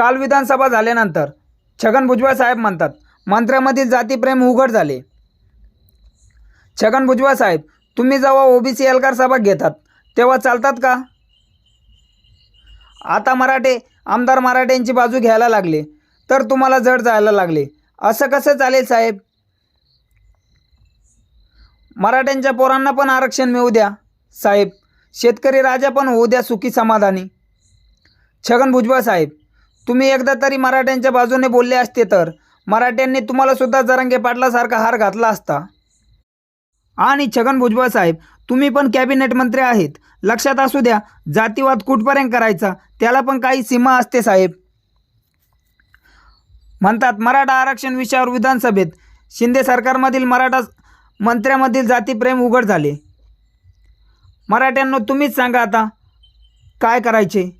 काल विधानसभा झाल्यानंतर छगन भुजबळ साहेब म्हणतात मंत्र्यामधील जातीप्रेम उघड झाले. छगन भुजबळ साहेब तुम्ही जेव्हा ओबीसी एल्गार सभा घेतात तेव्हा चालतात का? आता मराठे आमदार मराठ्यांची बाजू घ्यायला लागले तर तुम्हाला जड जायला लागले. असं कसं चालेल साहेब? मराठ्यांच्या पोरांना पण आरक्षण मिळू द्या साहेब. शेतकरी राजा पण होऊ द्या सुखी समाधानी. छगन भुजबळ साहेब तुम्ही एकदा तरी मराठ्यांच्या बाजूने बोलले असते तर मराठ्यांनी तुम्हाला सुद्धा जरंगे पाटलासारखा हार घातला असता. आणि छगन भुजबळ साहेब तुम्ही पण कॅबिनेट मंत्री आहेत. लक्षात असू द्या जातीवाद कुठपर्यंत करायचा त्याला पण काही सीमा असते साहेब. म्हणतात मराठा आरक्षण विषयावर विधानसभेत शिंदे सरकारमधील मराठा मंत्र्यामधील जातीप्रेम उघड झाले. मराठ्यांना तुम्हीच सांगा आता काय करायचे?